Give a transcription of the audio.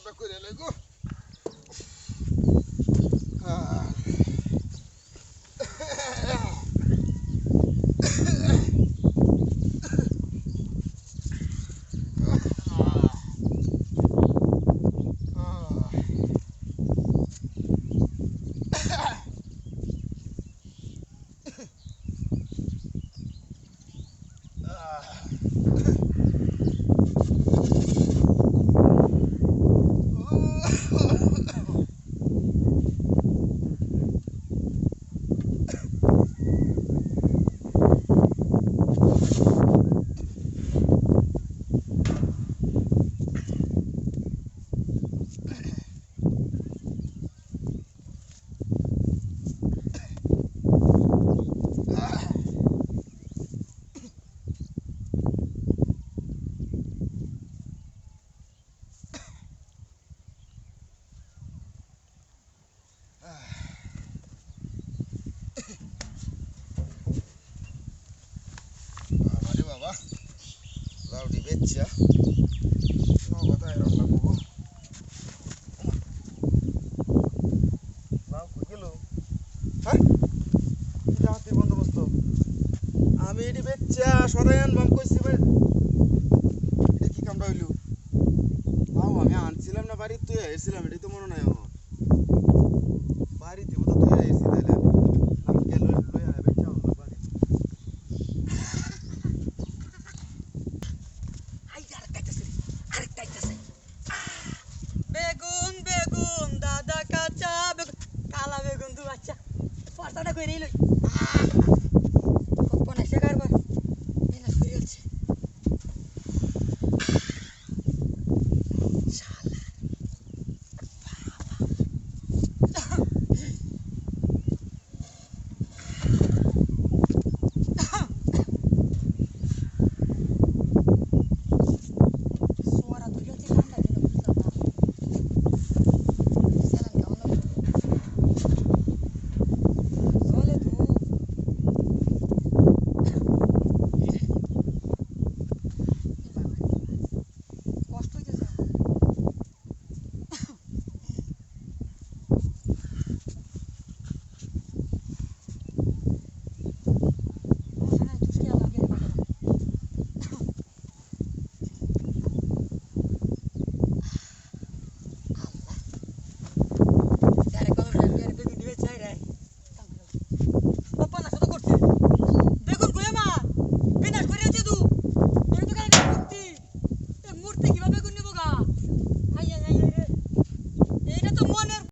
কামটা করে এলাই লাগবো লাউ কই গেল? হ্যাঁ? বন্দোবস্ত। আমি এটি বেচ্চা সদাই আনবাম কইছি এটা কি কামটা হইল? লাউ আমি আনছিলাম না বাড়িতে তুই এসেছিলাম এটাই তো মনে নাই আমার। বাড়িতে বোধ তুই এসেছি আমি பெரிய